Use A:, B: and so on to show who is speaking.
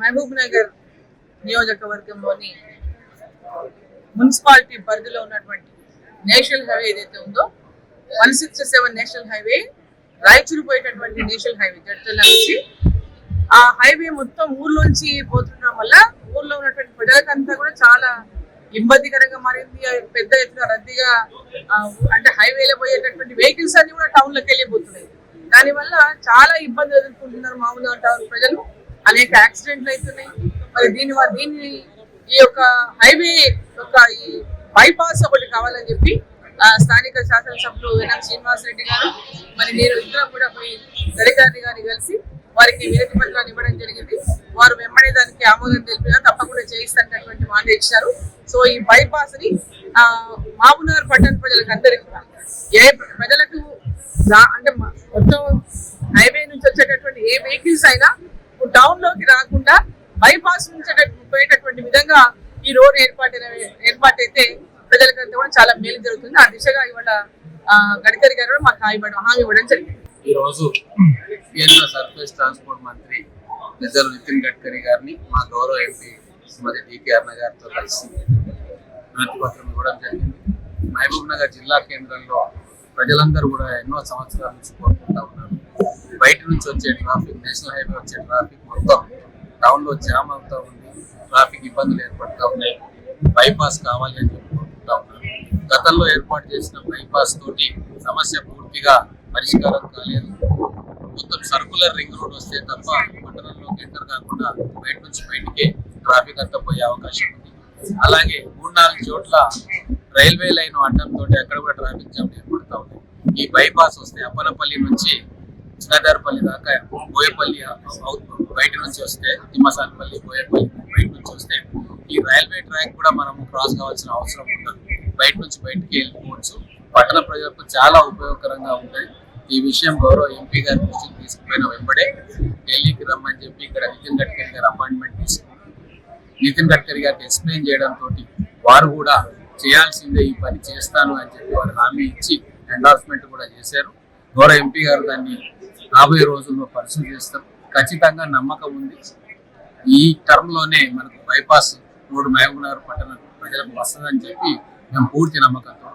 A: మహబూబ్ నగర్ నియోజకవర్గంలోని మున్సిపాలిటీ పరిధిలో ఉన్నటువంటి నేషనల్ హైవే ఏదైతే ఉందో one six seven national highway Raichur పోయేటటువంటి national highway Jadtala నుంచి. ఆ హైవే మొత్తం ఊర్లోంచి పోతుండడం వల్ల ఊర్లో ఉన్నటువంటి ప్రజలకంతా కూడా చాలా ఇబ్బందికరంగా మారింది. పెద్ద ఎత్తున రద్దీగా అంటే హైవేలో పోయేటటువంటి వెహికల్స్ అన్ని కూడా టౌన్లోకి వెళ్ళిపోతున్నాయి. దానివల్ల చాలా ఇబ్బందులు ఎదుర్కొంటున్నారు మామూలుగా టౌన్ ప్రజలు. అనేక యాక్సిడెంట్లు అవుతున్నాయి మరి దీని దీన్ని ఈ యొక్క హైవే యొక్క ఈ బైపాస్ ఒకటి కావాలని చెప్పి ఆ, స్థానిక శాసనసభ్యులు ఎన్ఎం శ్రీనివాస్ రెడ్డి గారు మరి నేను ఇద్దరం కూడా పోయి గడిగారి గారిని కలిసి వారికి వినతి పత్రాన్ని ఇవ్వడం జరిగింది. వారు వెంబడే దానికి ఆమోదం తెలిపినా తప్పకుండా చేయిస్తానటువంటి మాట ఇచ్చారు. సో ఈ బైపాస్ని ఆ, పట్టణ ప్రజలకు అందరికీ ఏ ప్రజలకు అంటే మొత్తం హైవే నుంచి వచ్చేటటువంటి ఏ వెహికల్స్ అయినా టౌన్లోకి రాకుండా బైపాస్ నుంచి పోయేటటువంటి విధంగా ఈ రోడ్ ఏర్పాటు ఏర్పాటు అయితే ప్రజలకంతా కూడా చాలా మేలు జరుగుతుంది. ఆ దిశగా ఇవాళ గడ్కరీ గారు కూడా మాకు హామీ ఇవ్వడం హామీ ఇవ్వడం జరిగింది.
B: ఈ రోజు కేంద్ర సర్ఫేస్ ట్రాన్స్పోర్ట్ మంత్రి రిజర్వ్ నితిన్ గడ్కరీ గారిని మా గౌరవ ఎంపీ శ్రీమతి డికే అన్న గారితో కలిసి వినతి పత్రం ఇవ్వడం జరిగింది. మహబూబ్ నగర్ జిల్లా కేంద్రంలో ప్రజలందరూ కూడా ఎన్నో సంవత్సరాల నుంచి కోరుకుంటా ఉన్నారు. బయట నుంచి వచ్చే ట్రాఫిక్ నేషనల్ హైవే వచ్చే ట్రాఫిక్ మొత్తం టౌన్లో జామ్ అవుతా ఉంది. ట్రాఫిక్ ఇబ్బందులు ఏర్పడుతూ ఉన్నాయి. బైపాస్ కావాలి అని చెప్పి కోరుకుంటా ఉన్నారు గతంలో ఏర్పాటు చేసిన బైపాస్ తోటి సమస్య పూర్తిగా పరిష్కారం కాలేదు. మొత్తం సర్కులర్ రింగ్ రోడ్ వస్తే తప్ప పట్టణంలోకి ఎంటర్ కాకుండా బయట నుంచి బయటికే ట్రాఫిక్ అంతా పోయే అవకాశం ఉంది. అలాగే మూడు నాలుగు చోట్ల రైల్వే లైన్ అడ్డంతో అక్కడ కూడా ట్రాఫిక్ జామ్ ఏర్పడుతూ ఉంది. ఈ బైపాస్ వస్తే అప్పనపల్లి నుంచి చిన్నదారపల్లి దాకా బోయపల్లి బయట నుంచి వస్తే తిమ్మసాలపల్లి బోయపల్లి బయట నుంచి వస్తే ఈ రైల్వే ట్రాక్ కూడా మనం క్రాస్ కావాల్సిన అవసరం ఉండదు. బయట నుంచి బయటికి వెళ్ళిపోవచ్చు. పట్టణ ప్రజలకు చాలా ఉపయోగకరంగా ఉంటాయి. ఈ విషయం గౌరవ ఎంపీ గారి దృష్టికి తీసుకుపోయిన వెంబడే ఢిల్లీకి రమ్మని చెప్పి ఇక్కడ నితిన్ గడ్కరీ గారు అపాయింట్మెంట్ తీసుకున్నారు. నితిన్ గడ్కరీ గారికి ఎక్స్ప్లెయిన్ చేయడంతో వారు కూడా చేయాల్సిందే ఈ పని చేస్తాను అని చెప్పి వారు హామీ ఇచ్చి ఎండార్స్మెంట్ కూడా చేశారు. గౌరవ ఎంపీ గారు దాన్ని రాబోయే రోజుల్లో పరిశీలి చేస్తారు. ఖచ్చితంగా నమ్మకం ఉంది. ఈ టర్మ్లోనే మనకు బైపాస్ రోడ్డు మహబూబ్నగర్ పట్టణ ప్రజలకు వస్తుందని చెప్పి మేము పూర్తి నమ్మకంతో